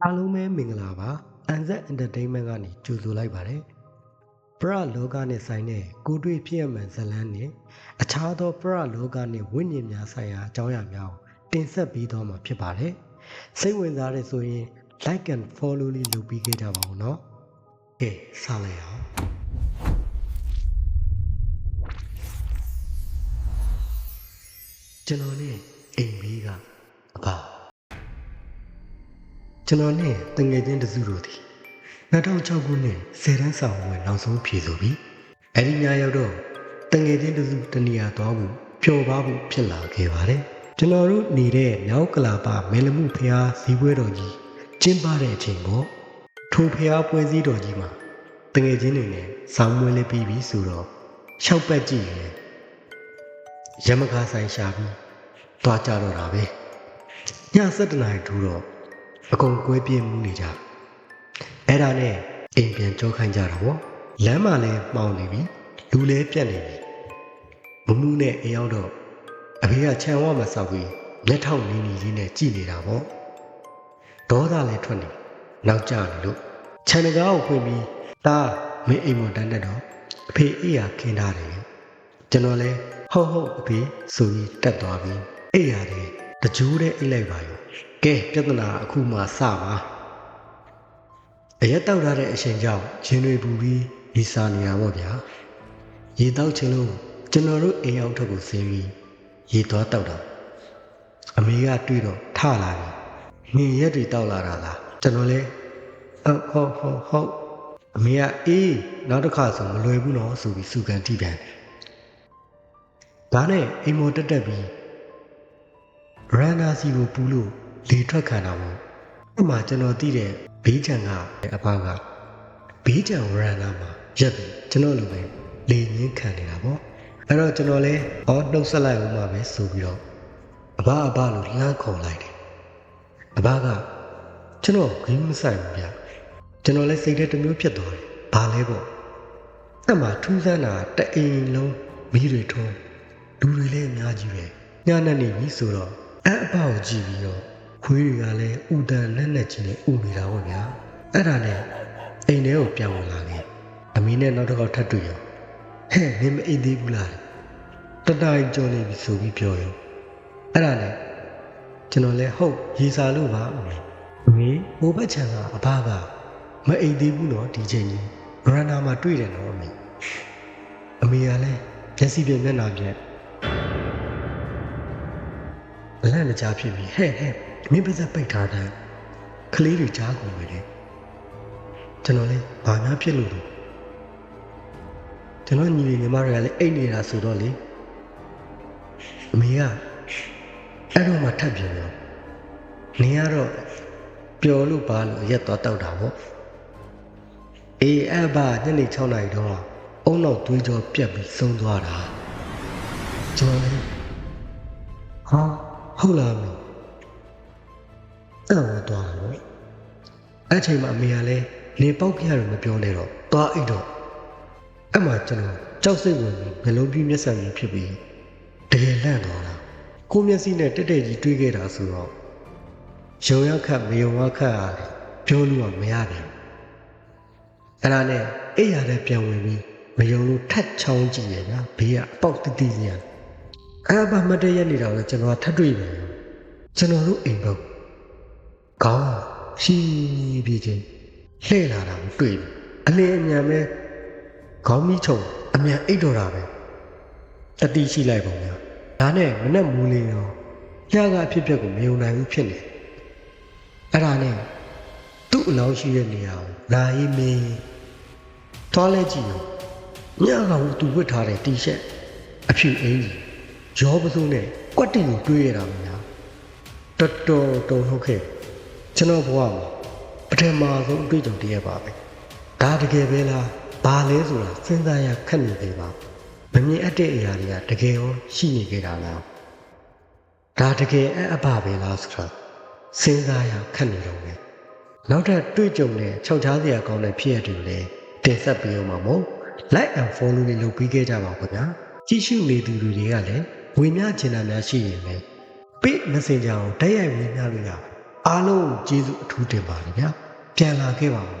အားလုံးပဲမင်္ဂလာပါအန်ဇက် entertainment ကနေကြိုဆိုလိုက်ပါတယ်ပရလောကနဲ့ဆိုင်တဲ့ကိုတွေ့ဖြစ်ရမှန်ဇတ်လန်းနဲ့အခြားသောပရလောကနဲ့ဝိညာဉ်များဆိုင်ရာအကြောင်းအရာများကိုတင်ဆက်ပေးသွားမှာဖြစ်ပါတယ်စိတ်ဝင်စားတဲ့ဆိုရင် like and follow လေးလုပ်ပြီးခဲ့ကြပါဦးเนาะကဲစလိုက်အောင်ကျွန်တော်နဲ့အိမ်ဘေးက ကျွန်တော်နဲ့တငယ်ချင်းတစုတို့သည်2006ခုနှစ်ဆယ်တန်းဆောင်ဝင်နောက်ဆုံးဖြေဆိုပြီးအဲ့ဒီညရောက်တော့တငယ်ချင်းတစုတနေရာသွားဖို့ပျော်ပါဖို့ဖြစ်လာခဲ့ပါတယ်ကျွန်တော်တို့နေတဲ့နောက်ကလာပမဲလမှုဖျားဇီးပွဲတော်ကြီးကျင်းပတဲ့အချိန်ပေါ့ထိုဖျားပွဲစည်းတော်ကြီးမှာတငယ်ချင်းတွေနဲ့ဆောင်းမွေးလေးပြီးပြီဆိုတော့ရှောက်ပတ်ကြည့်ရင်ရမကားဆိုင်ရှာပြီးသွားကြတော့တာပဲည7:00နာရီထူတော့ အကုန်ကွဲပြင်းမှုနေကြအဲ့ဒါနဲ့အိမ်ပြန်ကြောခိုင်းကြတာဗောလမ်းမှာလည်းမှောင်နေပြီလူလည်းပြတ်နေပြီမမှုနဲ့အိမ်ရောက်တော့အဖေကခြံဝမှာစောက်ပြီးမျက်ထောက်နီးနီးလေးနဲ့ကြည်နေတာဗောဒေါသလည်းထွက်နေနောက်ကျနေလို့ခြံတကားကိုဖွင့်ပြီးဒါမင်းအိမ်မတန်းတက်တော့အဖေအိယာခင်းထားတယ်ကျွန်တော်လည်းဟုတ်ဟုတ်အဖေဆိုပြီးတက်သွားပြီးအိယာတယ်တကြိုးတဲ့အိတ်လိုက်ပါရော ကဲပြဿနာအခုမှစပါအရက်တောက်ထားတဲ့အချိန်ကြောင့်ဂျင်းတွေပူပြီးဒီစားနေတာပေါ့ဗျာရေတောက်ချင်လို့ကျွန်တော်တို့အိမ်အောင်ထက်ကိုဆင်းပြီးရေသွားတောက်တာအမေကတွေ့တော့ထလာပြီငင်ရက်တွေတောက်လာတာလားကျွန်တော်လဲဟုတ်ဟုတ်ဟုတ်ဟုတ်အမေကအေးနောက်တစ်ခါဆိုမလွယ်ဘူးနော်ဆိုပြီးစုကန်ထိပြန်တယ်ဒါနဲ့အိမ်မော်တက်တက်ပြီး ရန်နာစီကိုပူလို့လေထွက်ခံတာပေါ့အဲ့မှာကျွန်တော်သိတဲ့ဘေးချံကအဖကဘေးချံရန်နာမှာရက်ပြီးကျွန်တော်လိုပဲလေငင်းခံနေတာပေါ့အဲ့တော့ကျွန်တော်လဲဟောနှုတ်ဆက်လိုက်ဦးမှာပဲဆိုပြီးတော့အဘအဘလို့လှမ်းခေါ်လိုက်တယ်အဘကကျွန်တော်ဂိမ်းမဆိုင်ဘူးဗျကျွန်တော်လဲစိတ်ထဲတစ်မျိုးဖြစ်သွားတယ်ဘာလဲပေါ့အဲ့မှာထူးဆန်းတာတအိမ်လုံးမီးတွေထုံးလူတွေလည်းအများကြီးပဲညနေနေပြီဆိုတော့ အဲ့အပေါ့ကိုကြည့်ပြီးတော့ခွေးတွေကလည်းဥဒန်လက်နဲ့ချင်းနဲ့ဥနေတာပေါ့ဗျာအဲ့ဒါနဲ့အိမ်ထဲကိုပြန်ဝင်လာခဲ့အမီနဲ့နောက်တစ်ခေါက်ထပ်တွေ့ရောဟဲ့မင်းမအိမ်သေးဘူးလားတတိုင်းကြောနေပြီဆိုပြီးပြောရောအဲ့ဒါနဲ့ကျွန်တော်လည်းဟုတ်ရေစာလို့ပါအမေအမေဟိုဘက်ခြံကအဘကမအိမ်သေးဘူးနော်ဒီချိန်ကြီးရန်နာမှာတွေ့တယ်နော်အမေအမေကလည်းမျက်စိပြမျက်နှာပြက် အလန့်တကြားဖြစ်ပြီးဟဲ့ဟဲ့မင်းပါစက်ပိတ်ထားတဲ့ကလေးတွေကြားကုန်ပဲလေကျွန်တော်လည်းဘာများဖြစ်လို့လဲကျွန်တော်ညီလေးညီမတွေကလည်းအိတ်နေတာဆိုတော့လေအမေကအဲ့တော့မှထပ်ပြန်တော့နေရတော့ပျော်လို့ပါလို့ရက်သွားတောက်တာပေါ့အေးအဲ့ဘာညနေ6နာရီတော့အုံနောက်သွေးကြောပြက်ပြီးဆုံးသွားတာကျွန်တော်လည်းဟာ ဟုတ်လားမင်းအဲ့တော့သွားတော့အဲ့ချိန်မှာအမေကလည်းနေပေါက်ပြရတယ်မပြောနဲ့တော့သွားအိတ်တော့အဲ့မှာကျွန်တော်ကြောက်စိတ်ဝင်ပြီးမျက်လုံးပြည့်မျက်စံကြီးဖြစ်ပြီးတကယ်လန့်သွားတာကိုမျက်စိနဲ့တက်တက်ကြီးတွေးခဲ့တာဆိုတော့ရုံရခတ်မယုံရခတ်ရတယ်ပြောလို့ကမရတယ်အဲ့ဒါနဲ့အိတ်ရတဲ့ပြန်ဝင်ပြီးမယုံလို့ထတ်ချောင်းကြည့်ရဗျာဘေးကအပေါက်တတိစီရ အဲ့ဘာမတည့်ရနေတာလဲကျွန်တော်ကထပ်တွေ့တယ်ကျွန်တော်တို့အိမ်ဘက်ခေါင်းရှိပြီးချင်းလှည့်လာတာကိုတွေ့ပြီအလင်းအမြန်ပဲခေါင်းမီးချုံအမြန်အိတ်တော်တာပဲတတိရှိလိုက်ပုံများဒါနဲ့မနဲ့မူးလေးရောညကအဖြစ်ဖြစ်ကိုမယုံနိုင်ဘူးဖြစ်နေအဲ့ဒါနဲ့သူ့အလောင်းရှိတဲ့နေရာကိုလာရေးမင်းသွားလဲကြည့်ရောညကဟိုသူဝတ်ထားတဲ့တီရှပ်အဖြူအင်ကြီး ရောပစိုးနဲ့ကွက်တင်ကိုတွေးရတာမများတော်တော်တုံဟုတ်ခဲ့ကျွန်တော်ဘဝမှာပထမဆုံးအတွေ့အကြုံတည်းရပါပဲဒါတကယ်ပဲလားဘာလဲဆိုတာစဉ်းစားရခက်နေသေးပါမမြင်အပ်တဲ့အရာတွေကတကယ်ရောရှိနေကြတာလားဒါတကယ်အအပပဲလားဆိုတာစဉ်းစားရခက်နေတော့မယ်နောက်ထပ်တွေ့ကြုံတဲ့ခြောက်ချားစရာကောင်းတဲ့ဖြစ်ရပ်တွေကိုလည်းတင်ဆက်ပေးအောင်ပါမို့ like and follow လေးလုပ်ပေးခဲ့ကြပါဦးခင်ဗျာကြည့်ရှုနေသူတွေကလည်း ဝင်များချင်တာများရှိရင်လည်း page messenger ကိုတိုက်ရိုက်ဝင်များလို့ရတယ်အားလုံးကိုကျေးဇူးအထူးတင်ပါတယ်ဗျာပြန်လာခဲ့ပါဦးမယ်